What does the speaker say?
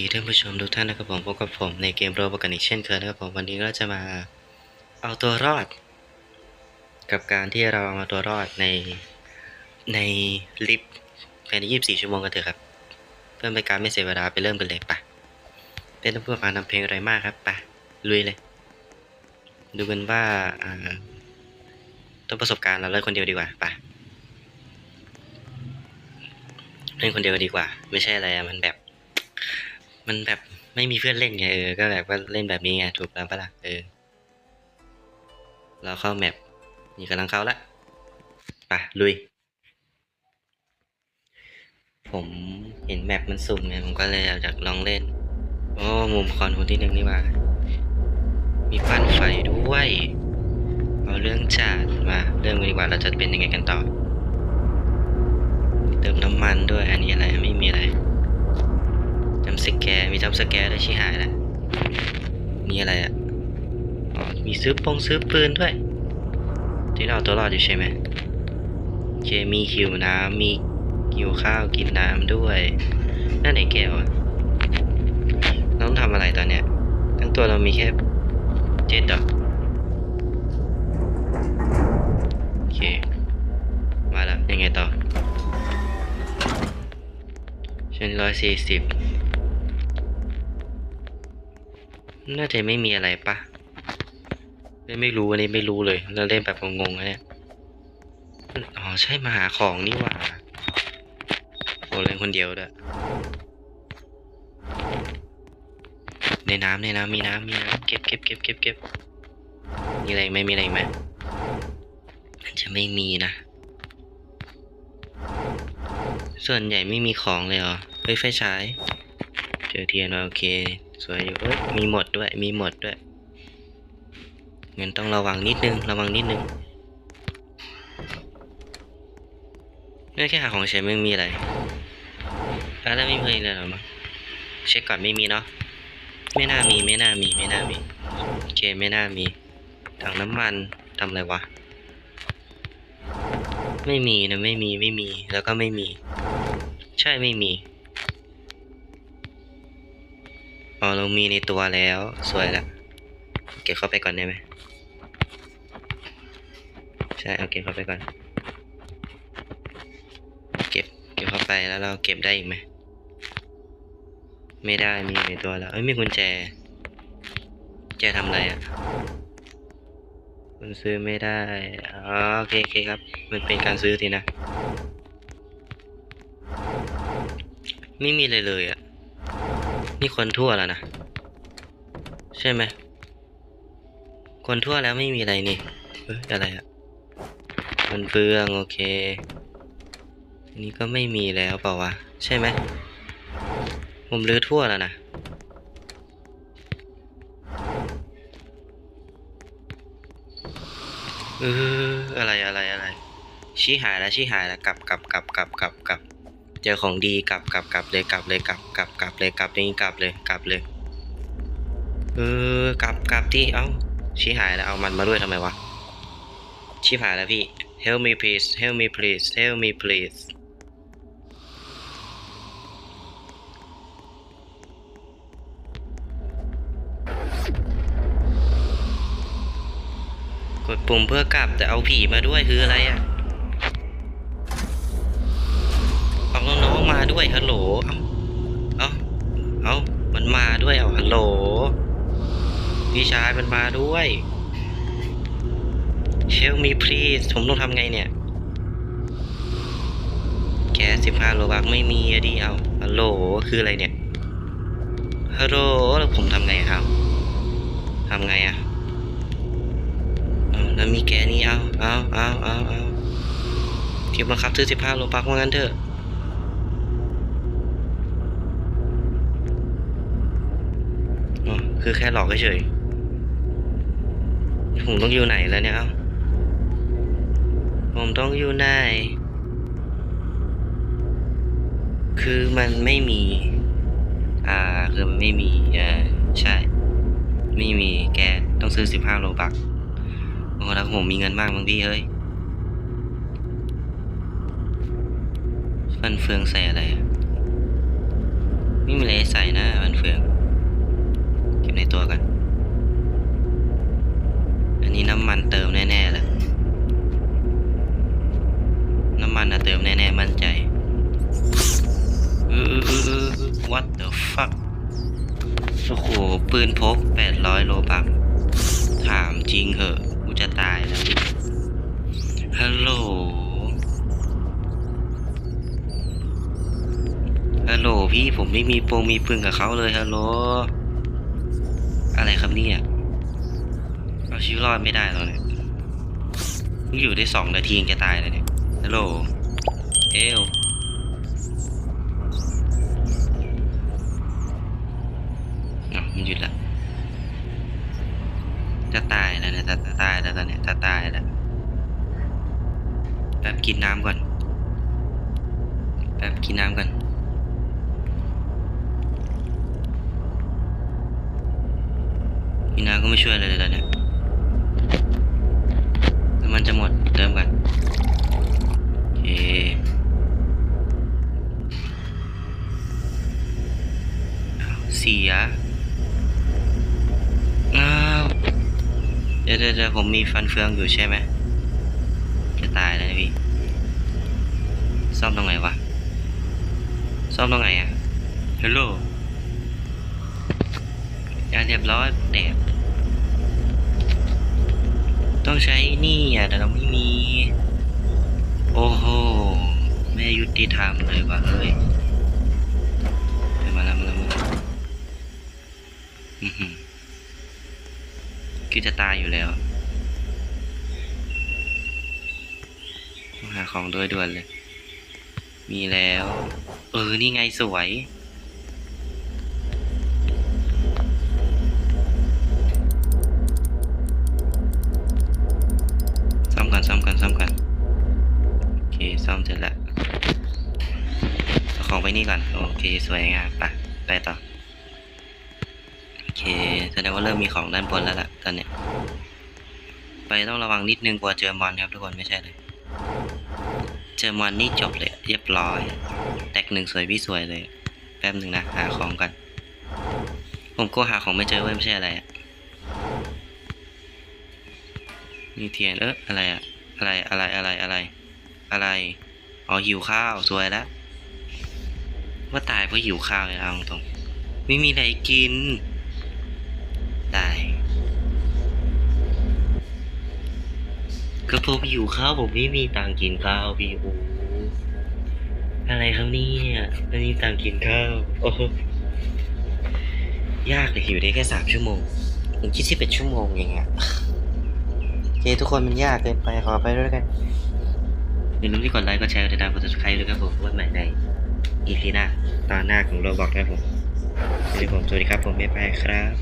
สวัสดีท่านผู้ชมทุกท่านนะครับผมพบกับผมในเกมโรบกันอีกเช่นเคยนะครับผมวันนี้ก็จะมาเอาตัวรอด กับการที่เราเอาตัวรอดในในลิฟต์ภายใน 24 ชั่วโมงกันเถอะครับ เพื่อเป็นการไม่เสียเวลาไปเริ่มกันเลยปะเป็นต้องเพื่อการทำเพลงอะไรมากครับปะลุยเลย ดูกันว่าต้นประสบการณ์เราเล่นคนเดียวดีกว่าปะเล่นคนเดียวดีกว่า ไม่ใช่อะไรมันแบบ มันแบบไม่มีเพื่อนเล่นไงเออ ก็แบบว่าเล่นแบบนี้ไงถูกแล้วปะล่ะเออ เราเข้าแมปนี่กำลังเข้าละไปลุย ผมเห็นแมปมันสุ่มไงผมก็เลยอยากจะลองเล่น โอ้มุมคอนคนที่หนึ่งนี่ว่ามีปั่นไฟด้วย เอาเรื่องจัดมาเริ่มกันดีกว่าเราจะเป็นยังไงกันต่อ เติมน้ำมันด้วย อันนี้อะไรไม่มีอะไรจำสแกร์มี จำสแกร์ด้วยชิหายแล้วมีอะไรอะอ๋อมีซื้อปงซื้อปืนด้วยที่เราตัวรอดอยู่ใช่ไหมเคมีหิวน้ำมีหิวข้าวกินน้ำด้วย นั่นไหนแก้วอะต้องทำอะไรตอนเนี้ย ทั้งตัวเรามีแค่เจ็ดดอกโอเค มาแล้วยังไงต่อชั้นร้อยสี่สิบ น่าจะไม่มีอะไรปะเล่นไม่รู้อันนี้ไม่รู้เลยเราเล่นแบบงงๆเนี่ยอ๋อใช่มาหาของนี่หว่าโอ้เล่นคนเดียวด้วยในน้ำในน้ำมีน้ำมีน้ำเก็บเก็บเก็บเก็บเก็บมีอะไรไหมมีอะไรไหมมันจะไม่มีนะ ส่วนใหญ่ไม่มีของเลยเหรอเฮ้ยไฟฉาย เจอเทียนโอเค สวยอยู่เอ้ยมีหมดด้วยมีหมดด้วยเงั้นต้องระวังนิดนึงระวังนิดนึงนี่แค่หาของใช้ไม่มีอะไรแล้วไม่มีอะไรหรอมั้งเช็คก่อนไม่มีเนาะไม่น่ามีไม่น่ามีไม่น่ามีโอเคไม่น่ามีถังน้ำมันทำอะไรวะไม่มีนะไม่มีไม่มีแล้วก็ไม่มี ใช่ไม่มี อ๋อเรามีในตัวแล้วสวยละเก็บเข้าไปก่อนได้ไหมใช่เอาเก็บเข้าไปก่อน เก็บเก็บเข้าไปแล้วเราเก็บได้อีกไหมไม่ได้มีในตัวแล้วเอ้ยมีกุญแจแจทำอะไรอะคุณซื้อไม่ได้อ๋อโอเคโอเคครับ มันเป็นการซื้อทีนะ ไม่มีเลยเลยอะ นี่คนทั่วแล้วนะ ใช่ไหม คนทั่วแล้วไม่มีอะไรนี่เอ้ยอะไรอะมันเฟืองโอเค อันนี้ก็ไม่มีแล้วเปล่าวะ ใช่ไหมผมรื้อทั่วแล้วนะเอออะไรอะไรอะไรชี้หายแล้วชี้หายแล้วกลับกลับกลับกลับกลับกลับ เจอของดีกลับกลับกลับเลยกลับเลยกลับกลับกลับเลยกลับนี่กลับเลยกลับเลยเออกลับกลับที่เอ้าชี้หายแล้วเอามันมาด้วยทำไมวะชี้หายแล้วพี่ help me please help me please help me please กดปุ่มเพื่อกลับแต่เอาผีมาด้วยคืออะไรอะ ด้วยฮัลโหล เอาเอาเอามันมาด้วยเอาฮัลโหล พี่ชายมันมาด้วย Help me please ผมต้องทำไงเนี่ย แกสิบห้าโลบักไม่มีอะดิเอาฮัลโหล คืออะไรเนี่ย ฮัลโหล แล้วผมทำไงครับทำไงอะแล้วมีแกนี่เอาเอาเอาเอาเอาที่บังคับซื้อสิบห้าโลบักว่างั้นเถอะ อ๋อ คือแค่หลอกเฉยผมต้องอยู่ไหนแล้วเนี่ยผมต้องอยู่ไหน คือมันไม่มี อ่า คือมันไม่มีอ่าใช่ ไม่มีแกต้องซื้อสิบห้าโลบักโอ้แล้วผมมีเงินมากมั้งพี่เฮ้ยฟันเฟืองใส่อะไรอะไรใส่นะฟันเฟือง บในตัวกัน อันนี้น้ำมันเติมแน่ๆเลย น้ำมันอะเติมแน่ๆมั่นใจเออเออเออ what the fuck โอ้โห ปืนพกแปดร้อยโลบักถามจริงเหอะ กูจะตายแล้วฮัลโหล ฮัลโหลพี่ผมไม่มีโปรมีปืนกับเขาเลยฮัลโหล ครับเนี่ยเอาชีวิตรอดไม่ได้แล้วเนี่ยมึงอยู่ได้สองนาทียังจะตายแล้วเนี่ยฮัลโหลเอลอะมันหยุดละจะตายแล้วเนี่ยจะจะตายแล้วตอนเนี้ยจะตายแล้วแป๊บกินน้ำก่อนแป๊บกินน้ำก่อน กินน้ำก็ไม่ช่วยอะไรเลยตอนเนี้ยน้ำมันจะหมดเติมก่อนโอเคอ้าวเสียอ้าวเดี๋ยวเดี๋ยวเดี๋ยวผมมีฟันเฟืองอยู่ใช่ไหมจะตายแล้วนะพี่ ซ่อมตรงไหนวะ ซ่อมตรงไหนอะฮัลโหลยาเรียบร้อยแดด ต้องใช้นี่อะแต่เราไม่มี โอ้โหไม่ยุติธรรมเลยว่ะเอ้ยมาแล้วมาแล้วมาแล้วคือจะตายอยู่แล้วหาของโดยด่วนเลย มีแล้ว เออ นี่ไงสวย นี่ก่อน โอเค สวยงามไปไปต่อ โอเค แสดงว่าเริ่มมีของด้านบนแล้วล่ะ ตอนเนี้ย ไปต้องระวังนิดนึงกลัวเจอมอนครับทุกคนไม่ใช่เลย เจอมอนนี่จบเลย เรียบร้อย แตกหนึ่งสวยพี่สวยเลย แป๊บหนึ่งนะ หาของกัน ผมกลัวหาของไม่เจอเว้ยไม่ใช่อะไรอะมีเทียน เอออะไรอะอะไร อะไร อะไร อะไร อะไร อ๋อหิวข้าว สวยแล้ว ว่าตายเพราะหิวข้าวเลยเอาตรง ไม่มีอะไรกิน ตาย ก็ผมหิวข้าวผมไม่มีตังกินข้าวพี่โอ้อะไรครับเนี่ยไม่มีตังกินข้าว โอ้ยากเลยหิวได้แค่สามชั่วโมงผมคิดสิบเอ็ดชั่วโมงเองอะโอเคทุกคนมันยากเกินไปขอไปด้วยกันอย่าลืมที่กดไลค์กดแชร์กดติดตามกด subscribe ด้วยครับผมวันใหม่ใน อีพีหน้าตอนหน้าของโรบอกนะครับผมสวัสดีผมสวัสดีครับผมเมย์ไปครับ